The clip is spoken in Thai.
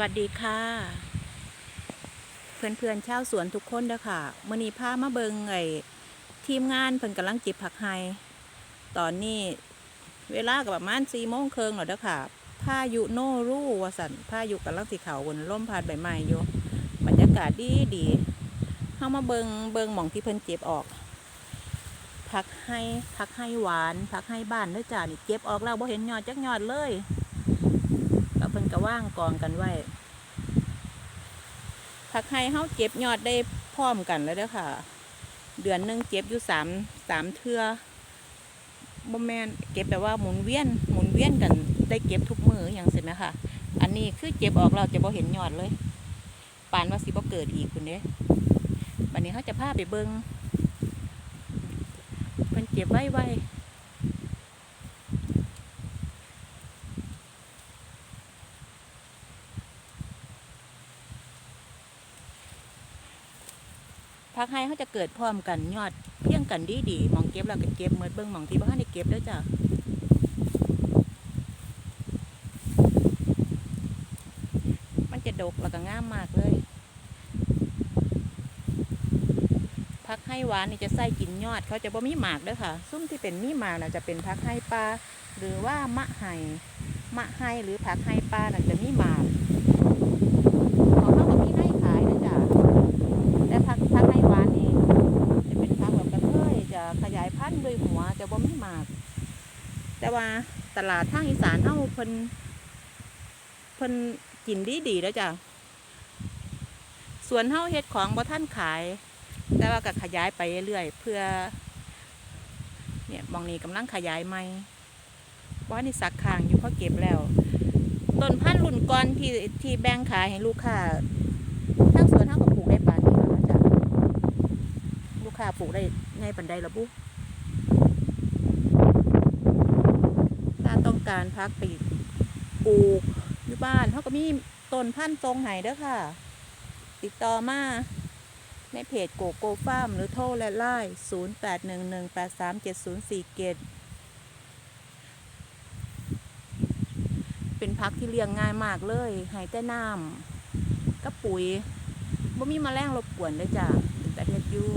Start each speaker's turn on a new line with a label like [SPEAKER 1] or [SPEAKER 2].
[SPEAKER 1] วัสดีค่ะ เพื่อนๆชาวสวนทุกคนเด้อค่ะมื่อนี้พามาเบิงไอ้ทีมงานเพิ่นกำลังเก็บผักไฮตอนนี้เวลากับประมาณสี่โมงเครึ่งแล้วเด้อค่ะพายุโนรูวาสันพายุกำลังสีเขาบนล่มพัดใบไม้อยู่บรรยากาศดีดีๆเข้ามาเบิงเบิงหม่องที่เพิ่นเก็บออกผักให้ผักให้หวานผักให้บ้านเด้อจ้านี่เก็บออกแล้วบ่เห็นยอดจักยอดเลย ก็เพิ่นก็ว่างกองกันไว้ผักไห้เฮาเก็บยอดได้พร้อมกันแล้วเด้อค่ะ เดือนหนึ่งเก็บอยู่สามสามเทือบ่แม่นเก็บแบบว่าหมุนเวียนหมุนเวียนกันได้เก็บทุกมืออย่างสินะคะอันนี้คือเก็บออกเราจะบ่เห็นยอดเลยปานว่าสิบ่เกิดอีกคุณเด้บัดนี้เขาจะพาไปเบิงเพิ่นเก็บไว้ไว้ พักให้เขาจะเกิดพร้อมกันยอดเพียงกันดีดีหมองเก็บแล้วก็เก็บเมือเบิ่งหมองที่บ้านได้เก็บเด้วยจ้ะมันจะดกแล้วก็ง่ามมากเลยพักให้หวานนี่จะใส่กินยอดเขาจะบ่มีหมากเด้วยค่ะ ซุ้มที่เป็นมีหมากนะจะเป็นพักให้ปลาหรือว่ามะไห่มะไห่หรือผักให้ปลาน่ะจะมีหมากของเขาก็มีให้ขายนะจ๊ะ แต่ผักผักไห้หวานนี่จะเป็นผักแบบกระเทยจะขยายพันธุ์โดยหัวจะบ่มีหมาก แต่ว่าตลาดทางอีสานเฮาเพิ่นเพิ่นกินดีดีแล้วจ้ะส่วนเฮาเฮ็ดของบ่ท่านขาย แต่ว่าก็ขยายไปเรื่อยเพื่อ เนี่ยมองนี้กำลังขยายใหม่ว่านี่สักคางอยู่เขาเก็บแล้วต้นพันธุ์รุ่นก่อนที่ที่แบ่งขายให้ลูกค้าทั้งสวนทั้งกับปลูกได้ปานนี้แล้วนะจ๊ะลูกค้าปลูกได้ไงปันใดละบุถ้าต้อง การพักไปปลูกอยู่บ้านเขาก็มีต้นพันธุ์ทรงไห้เด้อค่ะ ติดต่อมาในเพจโกโก้ฟาร์มหรือโทรและไลน์0 8 1 1 8 3 7 0 4เกตเป็นพักที่เลี้ยงง่ายมากเลยให้แต่น้ำกับปุ๋ยบ่มีมแมลงรบกวนเลยจ้ะแต่เฮ็ดอยู่